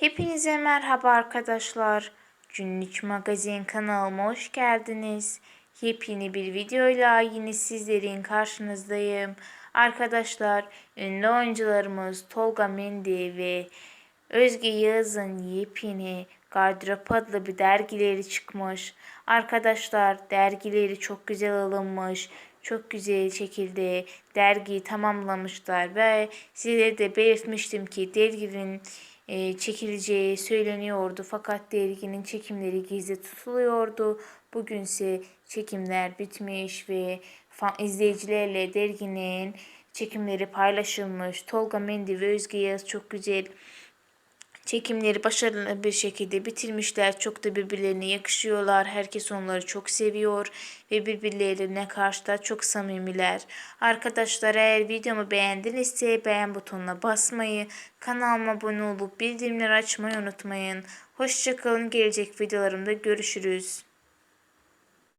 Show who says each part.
Speaker 1: Hepinize merhaba arkadaşlar. Günlük Magazin kanalıma hoş geldiniz. Yepyeni bir videoyla yine sizlerin karşınızdayım. Arkadaşlar ünlü oyuncularımız Tolga Mendi ve Özge Yağız'ın yepyeni Gardırop adlı bir dergileri çıkmış. Arkadaşlar dergileri çok güzel alınmış. Çok güzel şekilde dergiyi tamamlamışlar ve size de belirtmiştim ki derginin çekileceği söyleniyordu. Fakat derginin çekimleri gizli tutuluyordu. Bugünse çekimler bitmiş ve izleyicilerle derginin çekimleri paylaşılmış. Tolga Mendi ve Özge Yağız çok güzel Çekimleri başarılı bir şekilde bitirmişler. Çok da birbirlerine yakışıyorlar. Herkes onları çok seviyor ve birbirlerine karşı da çok samimiler. Arkadaşlar eğer videomu beğendinizse beğen butonuna basmayı, kanalıma abone olup bildirimleri açmayı unutmayın. Hoşçakalın. Gelecek videolarımda görüşürüz.